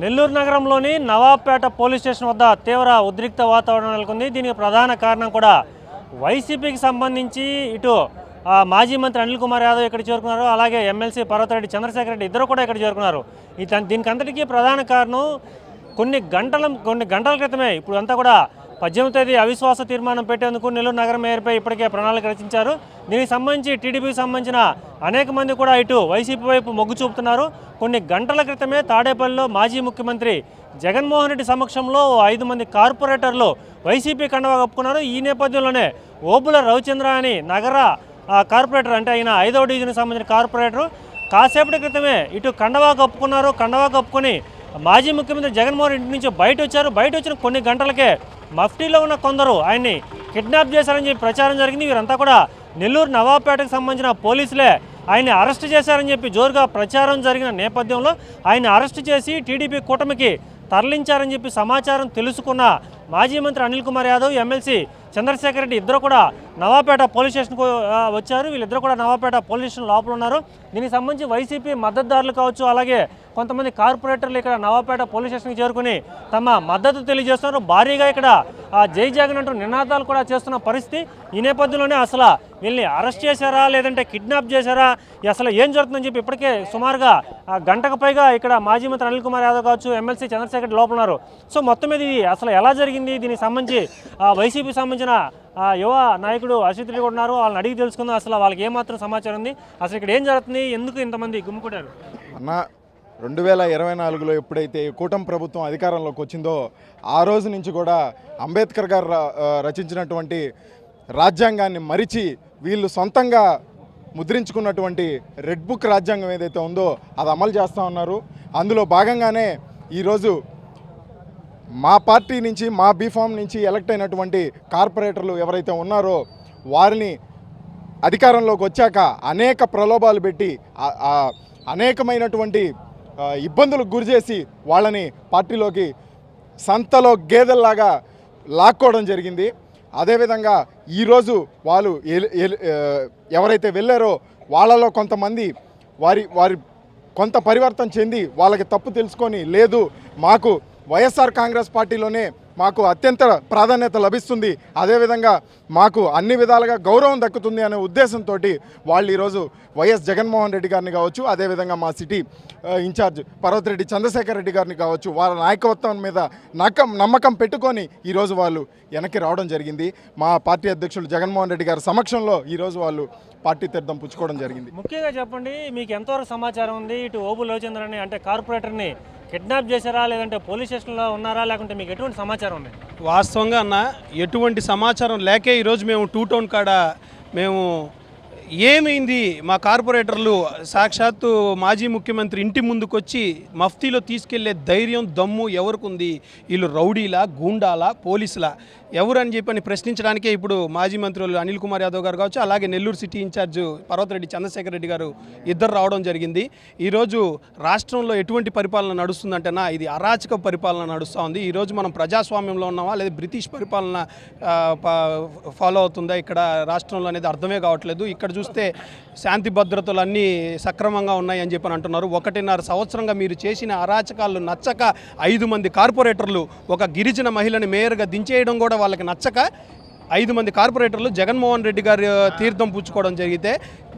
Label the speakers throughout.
Speaker 1: నెల్లూరు నగరంలోని Nawabpet police station వద్ద తీవ్ర ఉద్రిక్త వాతావరణం నెలకొంది. దీనికి ప్రధాన కారణం కూడా వైసీపీకి సంబంధించి ఇటు మాజీ మంత్రి అనిల్ కుమార్ యాదవ్ ఇక్కడ చేరుకున్నారు అలాగే ఎమ్మెల్సీ పర్వతరెడ్డి చంద్రశేఖర రెడ్డి ఇద్దరు కూడా ఇక్కడ చేరుకున్నారు. ఈ దీనికి అంతటికీ ప్రధాన కారణం కొన్ని గంటల కొన్ని గంటల క్రితమే ఇప్పుడు అంతా కూడా పద్దెనిమిది తేదీ అవిశ్వాస తీర్మానం పెట్టేందుకు నెల్లూరు నగరం మేయర్పై ఇప్పటికే ప్రణాళిక రచించారు. దీనికి సంబంధించి టీడీపీకి సంబంధించిన అనేక మంది కూడా ఇటు వైసీపీ వైపు మొగ్గు చూపుతున్నారు. కొన్ని గంటల క్రితమే తాడేపల్లిలో మాజీ ముఖ్యమంత్రి జగన్మోహన్ రెడ్డి సమక్షంలో ఐదు మంది కార్పొరేటర్లు వైసీపీ కండవా కప్పుకున్నారు. ఈ నేపథ్యంలోనే ఓబుల రవిచంద్ర అని నగర కార్పొరేటర్ అంటే ఆయన ఐదవ డివిజన్కి సంబంధించిన కార్పొరేటర్. కాసేపటి క్రితమే ఇటు కండవా కప్పుకున్నారు. కండవా కప్పుకొని మాజీ ముఖ్యమంత్రి జగన్మోహన్ రెడ్డి నుంచి బయట వచ్చారు. బయట వచ్చిన కొన్ని గంటలకే మఫ్టీలో ఉన్న కొందరు ఆయన్ని కిడ్నాప్ చేశారని చెప్పి ప్రచారం జరిగింది. వీరంతా కూడా నెల్లూరు నవాబ్పేటకు సంబంధించిన పోలీసులే ఆయన్ని అరెస్ట్ చేశారని చెప్పి జోరుగా ప్రచారం జరిగిన నేపథ్యంలో ఆయన అరెస్ట్ చేసి టీడీపీ కూటమికి తరలించారని చెప్పి సమాచారం తెలుసుకున్న మాజీ మంత్రి అనిల్ కుమార్ యాదవ్ ఎమ్మెల్సీ చంద్రశేఖర్ రెడ్డి ఇద్దరు కూడా నవాపేట పోలీస్ స్టేషన్కు వచ్చారు. వీళ్ళిద్దరు కూడా నవాపేట పోలీస్ స్టేషన్ లోపల ఉన్నారు. దీనికి సంబంధించి వైసీపీ మద్దతుదారులు కావచ్చు అలాగే కొంతమంది కార్పొరేటర్లు ఇక్కడ నవాపేట పోలీస్ స్టేషన్కి చేరుకుని తమ మద్దతు తెలియజేస్తున్నారు. భారీగా ఇక్కడ జై జగన్ అంటూ నినాదాలు కూడా చేస్తున్న పరిస్థితి ఈ నేపథ్యంలోనే. అసలు వీళ్ళని అరెస్ట్ చేశారా లేదంటే కిడ్నాప్ చేశారా అసలు ఏం జరుగుతుందని చెప్పి ఇప్పటికే సుమారుగా గంటకు పైగా ఇక్కడ మాజీ మంత్రి అనిల్ కుమార్ యాదవ్ కావచ్చు ఎమ్మెల్సీ చంద్రశేఖర్ రెడ్డి లోపల ఉన్నారు. సో మొత్తం మీద ఇది అసలు ఎలా జరిగింది? దీనికి సంబంధించి వైసీపీ వైసీపీకి సంబంధించిన ఆ, యువ నాయకుడు అశ్విత్ రెడ్డి కూడా ఉన్నారు. వాళ్ళని అడిగి తెలుసుకుందాం. అసలు వాళ్ళకి ఏమాత్రం సమాచారం ఉంది? అసలు ఇక్కడ ఏం జరుగుతుంది? ఎందుకు ఇంతమంది గుమ్ముకుంటారు
Speaker 2: అన్న రెండు వేల ఇరవై నాలుగులో ఎప్పుడైతే కూటమి ప్రభుత్వం అధికారంలోకి వచ్చిందో ఆ రోజు నుంచి కూడా అంబేద్కర్ గారు రచించినటువంటి రాజ్యాంగాన్ని మరిచి వీళ్ళు సొంతంగా ముద్రించుకున్నటువంటి రెడ్ బుక్ రాజ్యాంగం ఏదైతే ఉందో అది అమలు చేస్తూ ఉన్నారు. అందులో భాగంగానే ఈరోజు మా పార్టీ నుంచి మా బీఫామ్ నుంచి ఎలక్ట్ అయినటువంటి కార్పొరేటర్లు ఎవరైతే ఉన్నారో వారిని అధికారంలోకి వచ్చాక అనేక ప్రలోభాలు పెట్టి అనేకమైనటువంటి ఇబ్బందులకు గురిచేసి వాళ్ళని పార్టీలోకి సంతలో గేదెల్లాగా లాక్కోవడం జరిగింది. అదేవిధంగా ఈరోజు వాళ్ళు ఎవరైతే వెళ్ళారో వాళ్ళలో కొంతమంది వారి వారి కొంత పరివర్తన చెంది వాళ్ళకి తప్పు తెలుసుకొని లేదు మాకు వైఎస్ఆర్ కాంగ్రెస్ పార్టీలోనే మాకు అత్యంత ప్రాధాన్యత లభిస్తుంది. అదేవిధంగా మాకు అన్ని విధాలుగా గౌరవం దక్కుతుంది అనే ఉద్దేశంతో వాళ్ళు ఈరోజు వైఎస్ జగన్మోహన్ రెడ్డి గారిని కావచ్చు అదేవిధంగా మా సిటీ ఇన్ఛార్జ్ పర్వతిరెడ్డి చంద్రశేఖర్ రెడ్డి గారిని కావచ్చు వాళ్ళ నాయకత్వం మీద నమ్మకం నమ్మకం పెట్టుకొని ఈరోజు వాళ్ళు వెనక్కి రావడం జరిగింది. మా పార్టీ అధ్యక్షులు జగన్మోహన్ రెడ్డి గారి సమక్షంలో ఈరోజు వాళ్ళు పార్టీ తీర్థం పుచ్చుకోవడం జరిగింది.
Speaker 1: ముఖ్యంగా చెప్పండి మీకు ఎంతవరకు సమాచారం ఉంది? ఇటు ఓబు లోచంద్రని అంటే కార్పొరేటర్ని కిడ్నాప్ చేశారా? లేదంటే పోలీస్ స్టేషన్లో ఉన్నారా? లేకుంటే మీకు ఎటువంటి సమాచారం ఉంది?
Speaker 3: వాస్తవంగా అన్న ఎటువంటి సమాచారం లేకే ఈరోజు మేము టూ టౌన్ కాడ మేము ఏమైంది? మా కార్పొరేటర్లు సాక్షాత్తు మాజీ ముఖ్యమంత్రి ఇంటి ముందుకొచ్చి మఫ్తీలో తీసుకెళ్ళే ధైర్యం దమ్ము ఎవరికి ఉంది? వీళ్ళు రౌడీలా గూండాలా పోలీసులా? ఎవరు అని చెప్పని ప్రశ్నించడానికే ఇప్పుడు మాజీ మంత్రులు అనిల్ కుమార్ యాదవ్ గారు కావచ్చు అలాగే నెల్లూరు సిటీ ఇన్ఛార్జ్ పర్వతరెడ్డి చంద్రశేఖర్ రెడ్డి గారు ఇద్దరు రావడం జరిగింది. ఈరోజు రాష్ట్రంలో ఎటువంటి పరిపాలన నడుస్తుందంటేనా ఇది అరాచక పరిపాలన నడుస్తూ ఉంది. ఈరోజు మనం ప్రజాస్వామ్యంలో ఉన్నామా లేదా బ్రిటిష్ పరిపాలన ప- ఫాలో అవుతుందా ఇక్కడ రాష్ట్రంలో అనేది అర్థమే కావట్లేదు. ఇక్కడ చూస్తే శాంతి భద్రతలు అన్నీ సక్రమంగా ఉన్నాయి అని చెప్పని అంటున్నారు. ఒకటిన్నర సంవత్సరంగా మీరు చేసిన అరాచకాలు నచ్చక ఐదు మంది కార్పొరేటర్లు ఒక గిరిజన మహిళని మేయర్గా దించేయడం కూడా వాళ్ళకి నచ్చక ఐదు మంది కార్పొరేటర్లు జగన్మోహన్ రెడ్డి గారి తీర్థం పుచ్చుకోవడం జరిగితే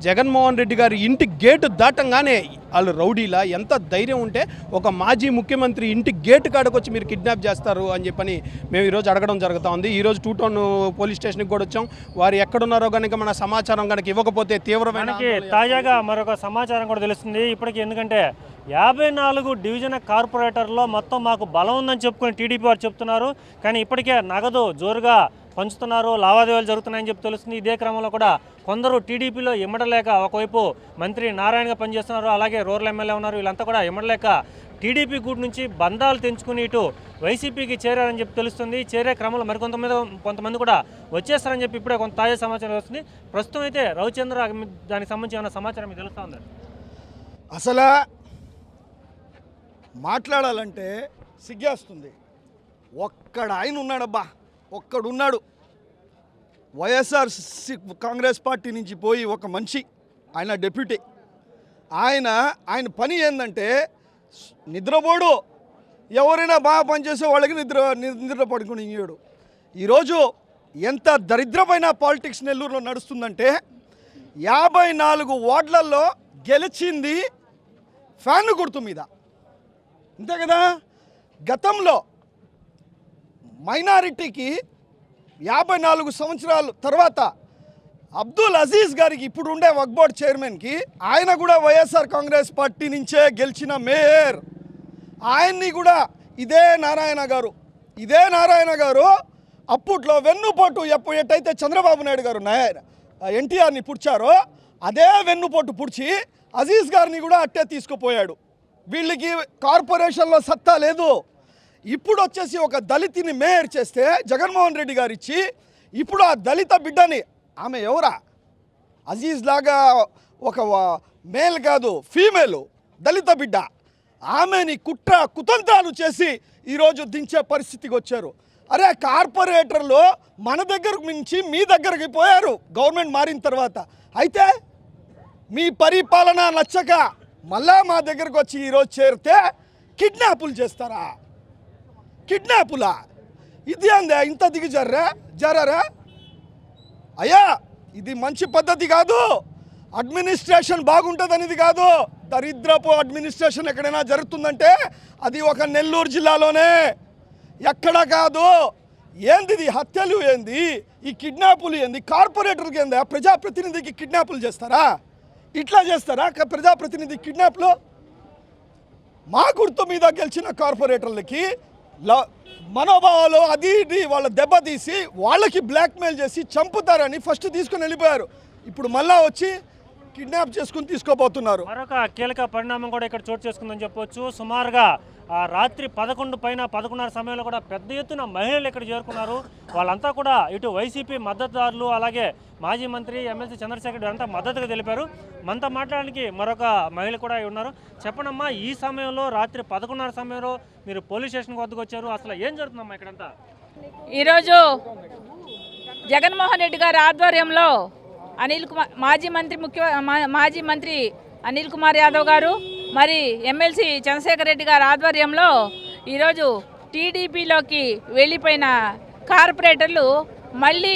Speaker 3: జగన్మోహన్ రెడ్డి గారి ఇంటి గేటు దాటంగానే వాళ్ళు రౌడీలా ఎంత ధైర్యం ఉంటే ఒక మాజీ ముఖ్యమంత్రి ఇంటి గేటు కాడకు వచ్చి మీరు కిడ్నాప్ చేస్తారు అని చెప్పని మేము ఈరోజు అడగడం జరుగుతూ ఉంది. ఈరోజు టూ టౌన్ పోలీస్ స్టేషన్కి కూడా వచ్చాం. వారు ఎక్కడున్నారో కనుక మన సమాచారం కనుక ఇవ్వకపోతే తీవ్రమైన
Speaker 1: తాజాగా మరొక సమాచారం కూడా తెలుస్తుంది. ఇప్పటికి ఎందుకంటే యాభై నాలుగు డివిజన్ కార్పొరేటర్లో మొత్తం మాకు బలం ఉందని చెప్పుకొని టీడీపీ వారు చెప్తున్నారు. కానీ ఇప్పటికే నగదు జోరుగా పంచుతున్నారు లావాదేవీలు జరుగుతున్నాయని చెప్పి తెలుస్తుంది. ఇదే క్రమంలో కూడా కొందరు టీడీపీలో ఇమ్మడలేక ఒకవైపు మంత్రి నారాయణగా పనిచేస్తున్నారు అలాగే రూరల్ ఎమ్మెల్యే ఉన్నారు. వీళ్ళంతా కూడా ఇమ్మడలేక టీడీపీ గూడు నుంచి బంధాలు తెంచుకుని ఇటు వైసీపీకి చేరారని చెప్పి తెలుస్తుంది. చేరే క్రమంలో మరికొంతమంది కొంతమంది కూడా వచ్చేస్తారని చెప్పి ఇప్పుడే కొంత తాజా సమాచారం వస్తుంది. ప్రస్తుతం అయితే రవిచంద్ర దానికి సంబంధించి ఏమైనా సమాచారం మీకు తెలుస్తూ ఉందా?
Speaker 4: అసలు మాట్లాడాలంటే సిగ్గేస్తుంది. ఒక్కడ ఆయన ఉన్నాడబ్బా. ఒక్కడున్నాడు. వైఎస్ఆర్ సి- కాంగ్రెస్ పార్టీ నుంచి పోయి ఒక మనిషి ఆయన డెప్యూటీ. ఆయన ఆయన పని ఏంటంటే నిద్రపోడు. ఎవరైనా బాగా పనిచేసే వాళ్ళకి నిద్ర నిద్ర పడుకుని ఇయ్యాడు. ఈరోజు ఎంత దరిద్రమైన పాలిటిక్స్ నెల్లూరులో నడుస్తుందంటే యాభై నాలుగు వార్డులలో గెలిచింది ఫ్యాన్ గుర్తు మీద. అంతే కదా? గతంలో మైనారిటీకి యాభై నాలుగు సంవత్సరాల తర్వాత అబ్దుల్ అజీజ్ గారికి ఇప్పుడు ఉండే వక్ బోర్డ్ చైర్మన్కి ఆయన కూడా వైఎస్ఆర్ కాంగ్రెస్ పార్టీ నుంచే గెలిచిన మేయర్. ఆయన్ని కూడా ఇదే నారాయణ గారు ఇదే నారాయణ గారు అప్పట్లో వెన్నుపోటు ఎప్పుడు ఎట్టయితే చంద్రబాబు నాయుడు గారు ఎన్టీఆర్ని పుడిచారో అదే వెన్నుపోటు పుడిచి అజీజ్ గారిని కూడా అట్టే తీసుకుపోయాడు. వీళ్ళకి కార్పొరేషన్లో సత్తా లేదు. ఇప్పుడు వచ్చేసి ఒక దళితిని మేయర్ చేస్తే జగన్మోహన్ రెడ్డి గారు ఇచ్చి ఇప్పుడు ఆ దళిత బిడ్డని ఆమె ఎవరా? అజీజ్ లాగా ఒక మేల్ కాదు ఫీమేల్ దళిత బిడ్డ. ఆమెని కుట్ర కుతంత్రాలు చేసి ఈరోజు దించే పరిస్థితికి వచ్చారు. అరే కార్పొరేటర్లు మన దగ్గరకు మించి మీ దగ్గరికి పోయారు గవర్నమెంట్ మారిన తర్వాత. అయితే మీ పరిపాలన నచ్చక మళ్ళా మా దగ్గరకు వచ్చి ఈరోజు చేరితే కిడ్నాపులు చేస్తారా? కిడ్నాపులా? ఇది అందే ఇంత దిగి జర్రా? జరారా? అయ్యా ఇది మంచి పద్ధతి కాదు. అడ్మినిస్ట్రేషన్ బాగుంటుంది కాదు. దరిద్రపు అడ్మినిస్ట్రేషన్ ఎక్కడైనా జరుగుతుందంటే అది ఒక నెల్లూరు జిల్లాలోనే. ఎక్కడ కాదు. ఏంది ఇది హత్యలు ఏంది? ఈ కిడ్నాపులు ఏంది? కార్పొరేటర్కి ఏందా? ప్రజాప్రతినిధికి కిడ్నాపులు చేస్తారా? ఇట్లా చేస్తారా? క- ప్రజాప్రతినిధి కిడ్నాప్లు? మా గుర్తు మీద గెలిచిన కార్పొరేటర్లకి మనోభావాలు అది ఇది వాళ్ళ దెబ్బతీసి వాళ్ళకి బ్లాక్మెయిల్ చేసి చంపుతారని ఫస్ట్ తీసుకొని వెళ్ళిపోయారు. ఇప్పుడు మళ్ళా వచ్చి కిడ్నాప్ చేసుకుని తీసుకోబోతున్నారు
Speaker 1: మరొక కీలక పరిణామం కూడా ఇక్కడ చోటు చేసుకుందని చెప్పొచ్చు. సుమారుగా రాత్రి పదకొండు పైన పదకొండున్నర సమయంలో కూడా పెద్ద ఎత్తున మహిళలు ఇక్కడ చేరుకున్నారు. వాళ్ళంతా కూడా ఇటు వైసీపీ మద్దతుదారులు అలాగే మాజీ మంత్రి ఎమ్మెల్సీ చంద్రశేఖర్ రెడ్డి అంతా మద్దతుగా తెలిపారు. మనతో మాట్లాడడానికి మరొక మహిళ కూడా ఉన్నారు. చెప్పనమ్మా ఈ సమయంలో రాత్రి పదకొండున్నర సమయంలో మీరు పోలీస్ స్టేషన్ వద్దకు వచ్చారు. అసలు ఏం జరుగుతుందమ్మా ఇక్కడంతా?
Speaker 5: ఈరోజు జగన్మోహన్ రెడ్డి గారి ఆధ్వర్యంలో అనిల్ కుమార్ మాజీ మంత్రి ముఖ్య మాజీ మంత్రి అనిల్ కుమార్ యాదవ్ గారు మరి ఎమ్మెల్సీ చంద్రశేఖర్ రెడ్డి గారి ఆధ్వర్యంలో ఈరోజు టీడీపీలోకి వెళ్ళిపోయిన కార్పొరేటర్లు మళ్ళీ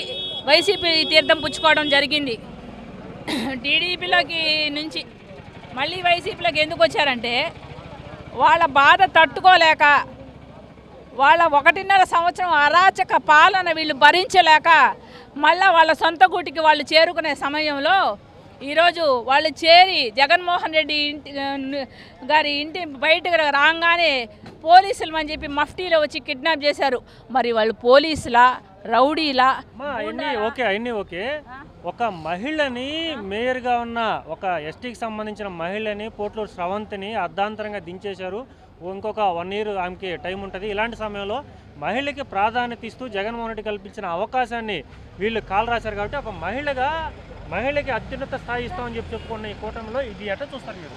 Speaker 5: వైసీపీ తీర్థం పుచ్చుకోవడం జరిగింది. టీడీపీలోకి నుంచి మళ్ళీ వైసీపీలోకి ఎందుకు వచ్చారంటే వాళ్ళ బాధ తట్టుకోలేక వాళ్ళ ఒకటిన్నర సంవత్సరం అరాచక పాలన వీళ్ళు భరించలేక మళ్ళా వాళ్ళ సొంత గూటికి వాళ్ళు చేరుకునే సమయంలో ఈరోజు వాళ్ళు చేరి జగన్మోహన్ రెడ్డి ఇంటి గారి ఇంటి బయటకు రాగానే పోలీసులు అని చెప్పి మఫ్టీలో వచ్చి కిడ్నాప్ చేశారు. మరి వాళ్ళు పోలీసులా రౌడీలా?
Speaker 1: అవన్నీ ఓకే అవన్నీ ఓకే. ఒక మహిళని మేయర్గా ఉన్న ఒక ఎస్టీకి సంబంధించిన మహిళని పోట్లూరు స్రవంతిని అర్ధాంతరంగా దించేశారు. ఇంకొక వన్ ఇయర్ ఆమెకి టైం ఉంటుంది. ఇలాంటి సమయంలో మహిళకి ప్రాధాన్యత ఇస్తూ జగన్మోహన్ రెడ్డి కల్పించిన అవకాశాన్ని వీళ్ళు కాలు రాశారు కాబట్టి ఒక మహిళగా మహిళకి అత్యున్నత స్థాయి ఇస్తామని చెప్పి చెప్పుకున్న ఈ కూటమిలో ఇది ఎట్లా చూస్తారు మీరు?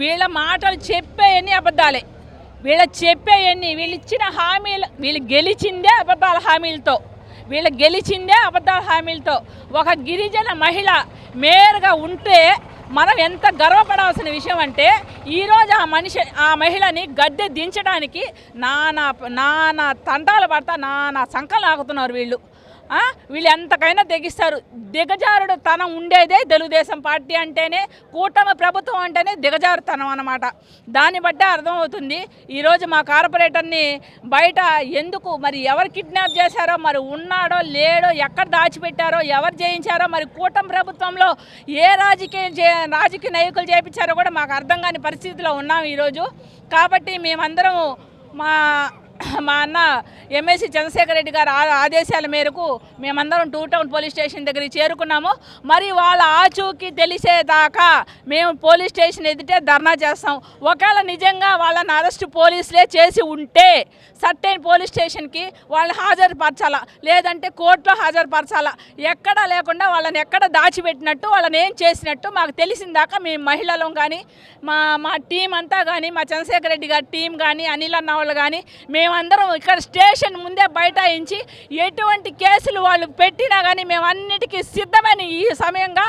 Speaker 5: వీళ్ళ మాటలు చెప్పేయని అబద్ధాలే. వీళ్ళ చెప్పేయన్ని వీళ్ళు ఇచ్చిన హామీలు వీళ్ళు గెలిచిందే అబద్ధాల హామీలతో. వీళ్ళు గెలిచిందే అబద్ధాల హామీలతో. ఒక గిరిజన మహిళ మేరుగా ఉంటే మనం ఎంత గర్వపడాల్సిన విషయం అంటే ఈరోజు ఆ మనిషి ఆ మహిళని గద్దె దించడానికి నానా నానా తంటాలు పడతా నానా సంకలాగుతున్నారు వీళ్ళు. వీళ్ళు ఎంతకైనా తెగిస్తారు. దిగజారుడు తనం ఉండేదే తెలుగుదేశం పార్టీ అంటేనే కూటమి ప్రభుత్వం అంటేనే దిగజారుతనం అన్నమాట. దాన్ని బట్టే అర్థమవుతుంది ఈరోజు మా కార్పొరేటర్ని బయట ఎందుకు మరి ఎవరు కిడ్నాప్ చేశారో మరి ఉన్నాడో లేడో ఎక్కడ దాచిపెట్టారో ఎవరు చేయించారో మరి కూటమి ప్రభుత్వంలో ఏ రాజకీయ రాజకీయ నాయకులు చేయించారో కూడా మాకు అర్థం కాని పరిస్థితిలో ఉన్నాం ఈరోజు. కాబట్టి మేమందరం మా మా అన్న ఎంఎస్సి చంద్రశేఖర్ రెడ్డి గారి ఆ- ఆదేశాల మేరకు మేమందరం టూ టౌన్ పోలీస్ స్టేషన్ దగ్గరికి చేరుకున్నాము. మరి వాళ్ళ ఆచూకీ తెలిసేదాకా మేము పోలీస్ స్టేషన్ ఎదుటే ధర్నా చేస్తాం. ఒకవేళ నిజంగా వాళ్ళని అరెస్ట్ పోలీసులే చేసి ఉంటే సర్టైన్ పోలీస్ స్టేషన్కి వాళ్ళని హాజరుపరచాలా? లేదంటే కోర్టులో హాజరుపరచాలా? ఎక్కడా లేకుండా వాళ్ళని ఎక్కడ దాచిపెట్టినట్టు వాళ్ళని ఏం చేసినట్టు మాకు తెలిసిన దాకా మేము మహిళలం కానీ మా మా టీం అంతా కానీ మా చంద్రశేఖర్ రెడ్డి గారి టీం కానీ అనిల్ అన్న వాళ్ళు కానీ మేమందరం ఇక్కడ స్టేషన్ ముందే బైఠాయించి ఎటువంటి కేసులు వాళ్ళు పెట్టినా కానీ మేము అన్నిటికీ ఈ సమయంగా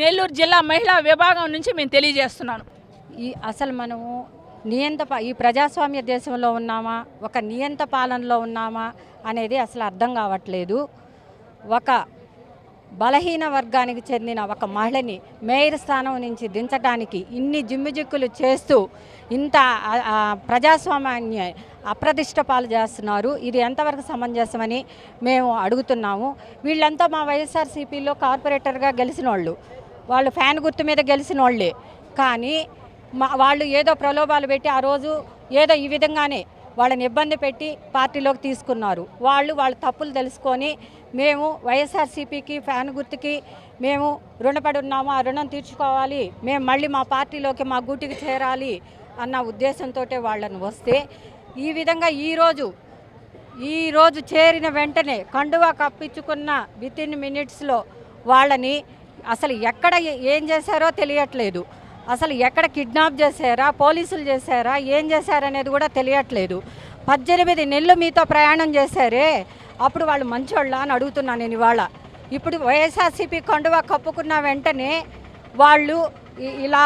Speaker 5: నెల్లూరు జిల్లా మహిళా విభాగం నుంచి మేము తెలియజేస్తున్నాను.
Speaker 6: ఈ అసలు మనము నియంత ఈ ప్రజాస్వామ్య దేశంలో ఉన్నామా? ఒక నియంత పాలనలో ఉన్నామా? అనేది అసలు అర్థం కావట్లేదు. ఒక బలహీన వర్గానికి చెందిన ఒక మహిళని మేయర్ స్థానం నుంచి దించడానికి ఇన్ని జిమ్మిజిక్కులు చేస్తూ ఇంత ప్రజాస్వామ్యాన్ని అప్రతిష్ట పాలు చేస్తున్నారు. ఇది ఎంతవరకు సమంజసమని మేము అడుగుతున్నాము. వీళ్ళంతా మా వైఎస్ఆర్సీపీలో కార్పొరేటర్గా గెలిచిన వాళ్ళు వాళ్ళు ఫ్యాన్ గుర్తు మీద గెలిచిన వాళ్ళే కానీ మా వాళ్ళు ఏదో ప్రలోభాలు పెట్టి ఆ రోజు ఏదో ఈ విధంగానే వాళ్ళని ఇబ్బంది పెట్టి పార్టీలోకి తీసుకున్నారు. వాళ్ళు వాళ్ళ తప్పులు తెలుసుకొని మేము వైఎస్ఆర్సీపీకి ఫ్యాన్ గుర్తుకి మేము రుణపడి ఉన్నాము ఆ రుణం తీర్చుకోవాలి మేము మళ్ళీ మా పార్టీలోకి మా గూటికి చేరాలి అన్న ఉద్దేశంతో వాళ్ళని వస్తే ఈ విధంగా ఈరోజు ఈరోజు చేరిన వెంటనే కండువా కప్పించుకున్న విత్ ఇన్ మినిట్స్లో వాళ్ళని అసలు ఎక్కడ ఏం చేశారో తెలియట్లేదు. అసలు ఎక్కడ కిడ్నాప్ చేశారా పోలీసులు చేశారా ఏం చేశారనేది కూడా తెలియట్లేదు. పద్దెనిమిది నెలలు మీతో ప్రయాణం చేశారే అప్పుడు వాళ్ళు మంచోళ్ళ అని అడుగుతున్నాను నేను ఇవాళ. ఇప్పుడు వైఎస్ఆర్సీపీ కండువా కప్పుకున్న వెంటనే వాళ్ళు ఇలా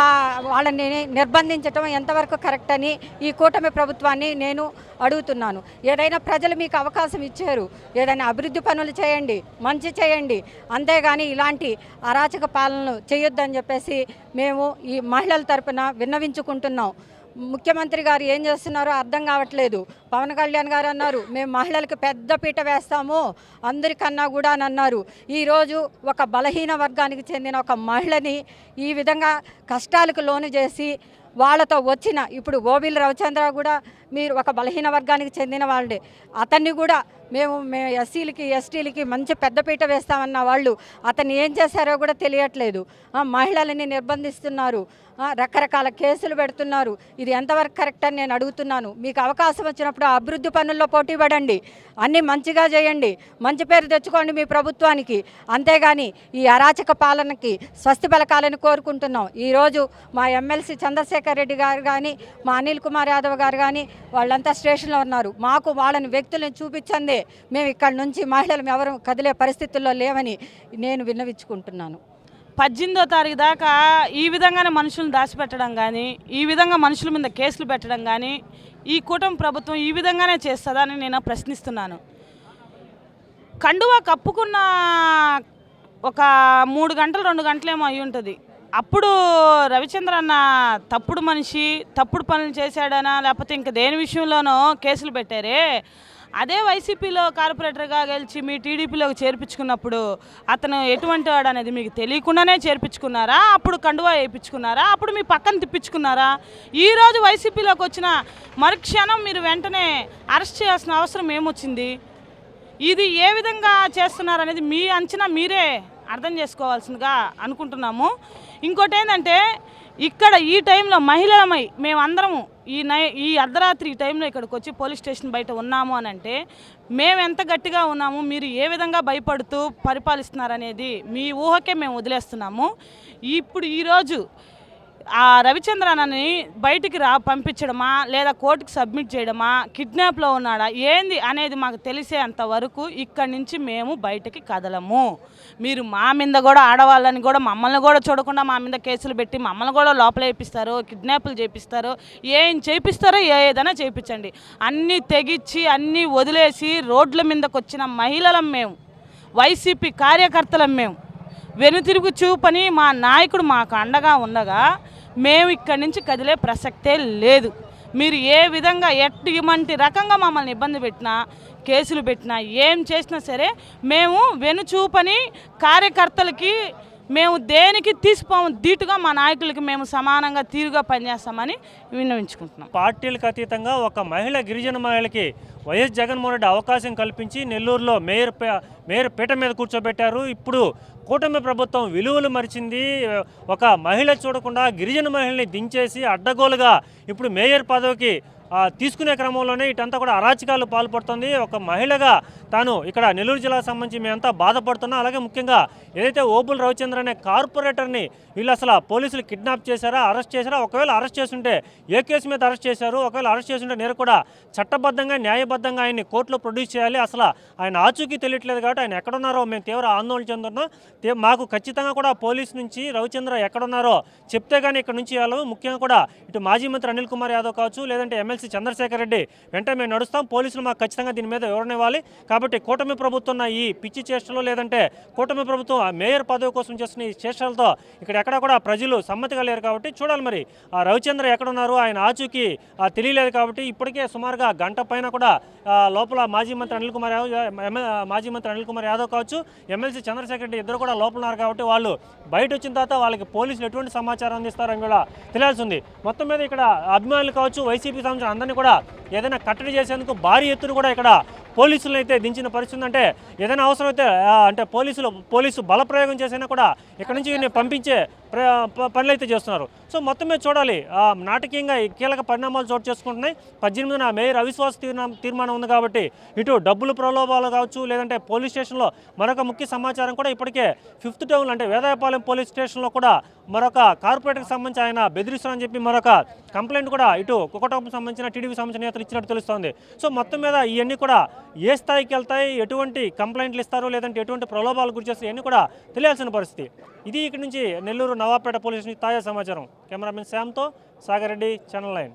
Speaker 6: వాళ్ళని నిర్బంధించటం ఎంతవరకు కరెక్ట్ అని ఈ కూటమి ప్రభుత్వాన్ని నేను అడుగుతున్నాను. ఏదైనా ప్రజలు మీకు అవకాశం ఇచ్చారు ఏదైనా అభివృద్ధి పనులు చేయండి మంచి చేయండి అంతేగాని ఇలాంటి అరాచక పాలనలు చేయొద్దని చెప్పేసి మేము ఈ మహిళల తరపున విన్నవించుకుంటున్నాం. ముఖ్యమంత్రి గారు ఏం చేస్తున్నారో అర్థం కావట్లేదు. పవన్ కళ్యాణ్ గారు అన్నారు మేము మహిళలకు పెద్ద పీట వేస్తాము అందరికన్నా కూడా అని అన్నారు. ఈరోజు ఒక బలహీన వర్గానికి చెందిన ఒక మహిళని ఈ విధంగా కష్టాలకు లోను చేసి వాళ్ళతో వచ్చిన ఇప్పుడు ఓబిల్ రవిచంద్ర కూడా మీరు ఒక బలహీన వర్గానికి చెందిన వాళ్ళే. అతన్ని కూడా మేము మేము ఎస్సీలకి ఎస్టీలకి మంచి పెద్దపీట వేస్తామన్న వాళ్ళు అతన్ని ఏం చేశారో కూడా తెలియట్లేదు. ఆ, మహిళలని నిర్బంధిస్తున్నారు. రకరకాల కేసులు పెడుతున్నారు. ఇది ఎంతవరకు కరెక్ట్ అని నేను అడుగుతున్నాను. మీకు అవకాశం వచ్చినప్పుడు అభివృద్ధి పనుల్లో పోటీ పడండి. అన్నీ మంచిగా చేయండి. మంచి పేరు తెచ్చుకోండి మీ ప్రభుత్వానికి. అంతేగాని ఈ అరాచక పాలనకి స్వస్తి పలకాలని కోరుకుంటున్నాం. ఈరోజు మా ఎమ్మెల్సీ చంద్రశేఖర్ రెడ్డి గారు కానీ మా అనిల్ కుమార్ యాదవ్ గారు కానీ వాళ్ళంతా స్టేషన్లో ఉన్నారు. మాకు వాళ్ళని వ్యక్తులను చూపించందే. మేము ఇక్కడ నుంచి మహిళలు ఎవరు కదిలే పరిస్థితుల్లో లేవని నేను విన్నవించుకుంటున్నాను.
Speaker 7: పద్దెనిమిదో తారీఖు దాకా ఈ విధంగానే మనుషులను దాచిపెట్టడం కానీ ఈ విధంగా మనుషుల మీద కేసులు పెట్టడం కానీ ఈ కూటమి ప్రభుత్వం ఈ విధంగానే చేస్తుందని నేను ప్రశ్నిస్తున్నాను. కండువా కప్పుకున్న ఒక మూడు గంటలు రెండు గంటలేమో అయి ఉంటుంది. అప్పుడు రవిచంద్ర అన్న తప్పుడు మనిషి తప్పుడు పనులు చేశాడనా లేకపోతే ఇంక దేని విషయంలోనో కేసులు పెట్టారే? అదే వైసీపీలో కార్పొరేటర్గా గెలిచి మీ టీడీపీలోకి చేర్పించుకున్నప్పుడు అతను ఎటువంటి వాడు అనేది మీకు తెలియకుండానే చేర్పించుకున్నారా? అప్పుడు కండువా వేయించుకున్నారా? అప్పుడు మీ పక్కన తిప్పించుకున్నారా? ఈరోజు వైసీపీలోకి వచ్చిన మరుక్షణం మీరు వెంటనే అరెస్ట్ చేయాల్సిన అవసరం ఏమొచ్చింది? ఇది ఏ విధంగా చేస్తున్నారు అనేది మీ అంచనా మీరే అర్థం చేసుకోవాల్సిందిగా అనుకుంటున్నాము. ఇంకోటి ఏంటంటే ఇక్కడ ఈ టైంలో మహిళలమై మేమందరము ఈ నై ఈ అర్ధరాత్రి ఈ టైంలో ఇక్కడికి వచ్చి పోలీస్ స్టేషన్ బయట ఉన్నాము అని అంటే మేము ఎంత గట్టిగా ఉన్నాము మీరు ఏ విధంగా భయపడుతూ పరిపాలిస్తున్నారనేది మీ ఊహకే మేము వదిలేస్తున్నాము. ఇప్పుడు ఈరోజు ఆ రవిచంద్రనని బయటికి రా పంపించడమా లేదా కోర్టుకి సబ్మిట్ చేయడమా? కిడ్నాప్లో ఉన్నాడా? ఏంది అనేది మాకు తెలిసేంత వరకు ఇక్కడి నుంచి మేము బయటికి కదలము. మీరు మా మీద కూడా ఆడవాళ్ళని కూడా మమ్మల్ని కూడా చూడకుండా మా మీద కేసులు పెట్టి మమ్మల్ని కూడా లోపల వేపిస్తారు కిడ్నాప్లు చేపిస్తారు. ఏం చేపిస్తారో ఏదైనా చేయించండి అన్నీ తెగిచ్చి అన్నీ వదిలేసి రోడ్ల మీదకి వచ్చిన మహిళలం మేము. వైసీపీ కార్యకర్తలం మేము. వెనుతిరుగు చూపని మా నాయకుడు మాకు అండగా ఉండగా మేము ఇక్కడి నుంచి కదిలే ప్రసక్తే లేదు. మీరు ఏ విధంగా ఎటువంటి రకంగా మమ్మల్ని ఇబ్బంది పెట్టినా కేసులు పెట్టినా ఏం చేసినా సరే మేము వెనుచూపని కార్యకర్తలకి మేము దేనికి తీసిపోము ధీటుగా మా నాయకులకి మేము సమానంగా తీరుగా పనిచేస్తామని విన్నవించుకుంటున్నాం.
Speaker 1: పార్టీలకు అతీతంగా ఒక మహిళ గిరిజన మహిళకి వైఎస్ జగన్మోహన్ రెడ్డి అవకాశం కల్పించి నెల్లూరులో మేయర్ మేయర్ పీట మీద కూర్చోబెట్టారు. ఇప్పుడు కూటమి ప్రభుత్వం విలువలు మరిచింది. ఒక మహిళ చూడకుండా గిరిజన మహిళని దించేసి అడ్డగోలుగా ఇప్పుడు మేయర్ పదవికి తీసుకునే క్రమంలోనే ఇటంతా కూడా అరాచకాలు పాల్పడుతుంది. ఒక మహిళగా తాను ఇక్కడ నెల్లూరు జిల్లాకు సంబంధించి మేమంతా బాధపడుతున్నాం. అలాగే ముఖ్యంగా ఏదైతే ఓబుల్ రవిచంద్ర అనే కార్పొరేటర్ని వీళ్ళు అసలు పోలీసులు కిడ్నాప్ చేశారా అరెస్ట్ చేశారా? ఒకవేళ అరెస్ట్ చేస్తుంటే ఏ కేసు మీద అరెస్ట్ చేశారు? ఒకవేళ అరెస్ట్ చేస్తుంటే నేను కూడా చట్టబద్ధంగా న్యాయబద్ధంగా ఆయన్ని కోర్టులో ప్రొడ్యూస్ చేయాలి. అసలు ఆయన ఆచూకీ తెలియట్లేదు కాబట్టి ఆయన ఎక్కడున్నారో మేము తీవ్ర ఆందోళన చెందుతున్నాం. మాకు ఖచ్చితంగా కూడా పోలీస్ నుంచి రవిచంద్ర ఎక్కడున్నారో చెప్తే కానీ ఇక్కడ నుంచి వెళ్ళము. ముఖ్యంగా కూడా ఇటు మాజీ మంత్రి అనిల్ కుమార్ యాదవ్ కావచ్చు లేదంటే ఎమ్మెల్సీ చంద్రశేఖర్ రెడ్డి వెంటనే మేము నడుస్తాం. పోలీసులు మాకు ఖచ్చితంగా దీని మీద వివరణ ఇవ్వాలి. కాబట్టి కూటమి ప్రభుత్వం ఈ పిచ్చి చేష్టలు లేదంటే కూటమి ప్రభుత్వం మేయర్ పదవి కోసం చేస్తున్న ఈ చేష్టలతో ఇక్కడ ఎక్కడ కూడా ప్రజలు సమ్మతిగా లేరు కాబట్టి చూడాలి మరి. ఆ రవిచంద్ర ఎక్కడున్నారు? ఆయన ఆచూకీ తెలియలేదు కాబట్టి ఇప్పటికే సుమారుగా గంట పైన కూడా లోపల మాజీ మంత్రి అనిల్ కుమార్ యాదవ్ మాజీ మంత్రి అనిల్ కుమార్ యాదవ్ కావచ్చు ఎమ్మెల్సీ చంద్రశేఖర్ రెడ్డి ఇద్దరు కూడా లోపల ఉన్నారు కాబట్టి వాళ్ళు బయట వచ్చిన తర్వాత వాళ్ళకి పోలీసులు ఎటువంటి సమాచారం అందిస్తారని కూడా తెలియాల్సి ఉంది మొత్తం మీద ఇక్కడ అభిమానులు కావచ్చు వైసీపీ సంబంధించిన అందరినీ కూడా ఏదైనా కట్టడి చేసేందుకు భారీ ఎత్తున కూడా ఇక్కడ పోలీసులను అయితే దించిన పరిస్థితి అంటే ఏదైనా అవసరమైతే అయితే అంటే పోలీసులు పోలీసు బలప్రయోగం చేసినా కూడా ఇక్కడ నుంచి పంపించే పనులు అయితే చేస్తున్నారు. సో మొత్తం మీద చూడాలి. నాటకీయంగా కీలక పరిణామాలు చోటు చేసుకుంటున్నాయి. పద్దెనిమిదిన మేయర్ అవిశ్వాస తీర్మానం తీర్మానం ఉంది కాబట్టి ఇటు డబ్బులు ప్రలోభాలు కావచ్చు లేదంటే పోలీస్ స్టేషన్లో మరొక ముఖ్య సమాచారం కూడా ఇప్పటికే ఫిఫ్త్ టౌన్ అంటే వేదాయపాలెం పోలీస్ స్టేషన్లో కూడా మరొక కార్పొరేటర్కి సంబంధించి ఆయన బెదిరిస్తున్నారని చెప్పి మరొక కంప్లైంట్ కూడా ఇటు కుకటంకు సంబంధించిన టీడీపీ సంబంధించిన నేతలు ఇచ్చినట్టు తెలుస్తోంది. సో మొత్తం మీద ఇవన్నీ కూడా ఏ స్థాయికి వెళ్తాయి ఎటువంటి కంప్లైంట్లు ఇస్తారు లేదంటే ఎటువంటి ప్రలోభాలు గురి చేస్తారు ఇవన్నీ కూడా తెలియాల్సిన పరిస్థితి. ఇది ఇక్కడ నుంచి నెల్లూరు నవాపేట పోలీస్ నుంచి తాజా సమాచారం. కెమెరామెన్ శ్యామ్తో సాగర్ రెడ్డి ఛానల్ నైన్.